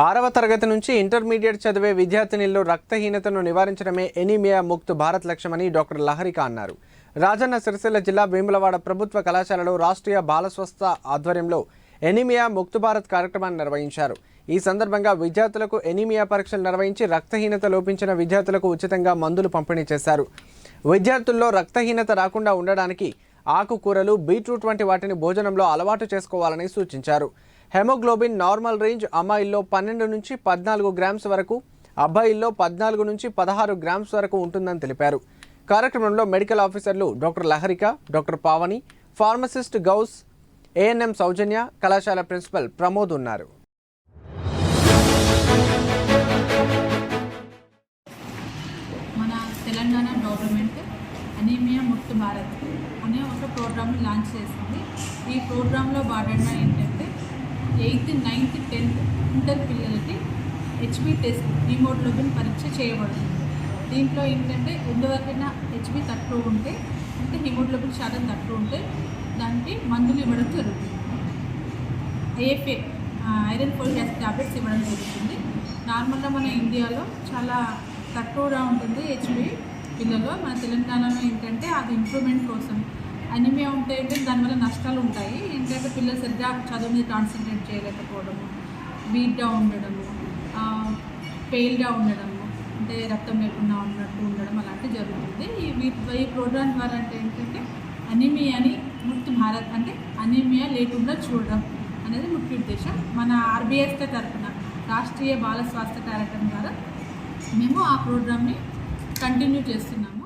ఆరవ తరగతి నుంచి ఇంటర్మీడియట్ చదివే విద్యార్థినిల్లో రక్తహీనతను నివారించడమే ఎనీమియా ముక్త్ భారత్ లక్ష్యమని డాక్టర్ లహరిక అన్నారు. రాజన్న సిరిసిల్ల జిల్లా వేములవాడ ప్రభుత్వ కళాశాలలో రాష్ట్రీయ బాలస్వస్థ ఆధ్వర్యంలో ఎనీమియా ముక్త్ భారత్ కార్యక్రమాన్ని నిర్వహించారు. ఈ సందర్భంగా విద్యార్థులకు ఎనీమియా పరీక్షలు నిర్వహించి రక్తహీనత లోపించిన విద్యార్థులకు ఉచితంగా మందులు పంపిణీ చేశారు. విద్యార్థుల్లో రక్తహీనత రాకుండా ఉండడానికి ఆకుకూరలు బీట్రూట్ వంటి వాటిని భోజనంలో అలవాటు చేసుకోవాలని సూచించారు. హెమోగ్లోబిన్ నార్మల్ రేంజ్ అమ్మాయిల్లో పన్నెండు నుంచి పద్నాలుగు గ్రామ్స్ వరకు అబ్బాయిల్లో పద్నాలుగు నుంచి పదహారు గ్రామ్స్ వరకు ఉంటుందని తెలిపారు. కార్యక్రమంలో మెడికల్ ఆఫీసర్లు doctor Laharika doctor Pavani pharmacist Gous ANM Soujanya కళాశాల ప్రిన్సిపల్ ప్రమోద్ ఉన్నారు. మన తెలంగాణ గవర్నమెంట్ అనీమియా ముక్త్ భారత్ అనే ఒక లాంచ్ చేసింది. ఈ ప్రోగ్రాంలో భాగంగా ఏంటంటే ఎయిత్ నైన్త్ టెన్త్ ఇంటర్ పిల్లలకి హెచ్బి టెస్ట్ హీమోగ్లోబిన్ పరీక్ష చేయబడుతుంది. దీంట్లో ఏంటంటే ఎందువరకైనా హెచ్బి తక్కువ ఉంటే అంటే హీమోగ్లోబిన్ శాతం తక్కువ ఉంటే దానికి మందులు ఇవ్వడం జరుగుతుంది. AP iron folic acid tablets ఇవ్వడం జరుగుతుంది. నార్మల్గా మన ఇండియాలో చాలా తక్కువగా ఉంటుంది హెచ్బి పిల్లలు. మన తెలంగాణలో ఏంటంటే అది ఇంప్రూవ్మెంట్ కోసం అనిమియా ఉంటే దానివల్ల నష్టాలు ఉంటాయి. ఏంటంటే పిల్లలు సరిగ్గా చదువు మీద కాన్సన్ట్రేట్ చేయలేకపోవడము వీక్గా ఉండడము పెయిల్గా ఉండడము అంటే రక్తం లేకుండా ఉన్నట్టు ఉండడం అలాంటివి జరుగుతుంది. ఈ ఈ ప్రోగ్రామ్ ద్వారా అంటే ఏంటంటే అనిమియాని ముక్త్ భారత్ అంటే అనిమియా లేకుండా చూడడం అనేది ముఖ్య ఉద్దేశం. మన ఆర్బీఎస్కే తరఫున రాష్ట్రీయ బాల స్వాస్థ్య కార్యక్రమం ద్వారా మేము ఆ ప్రోగ్రామ్ని కంటిన్యూ చేస్తున్నాము.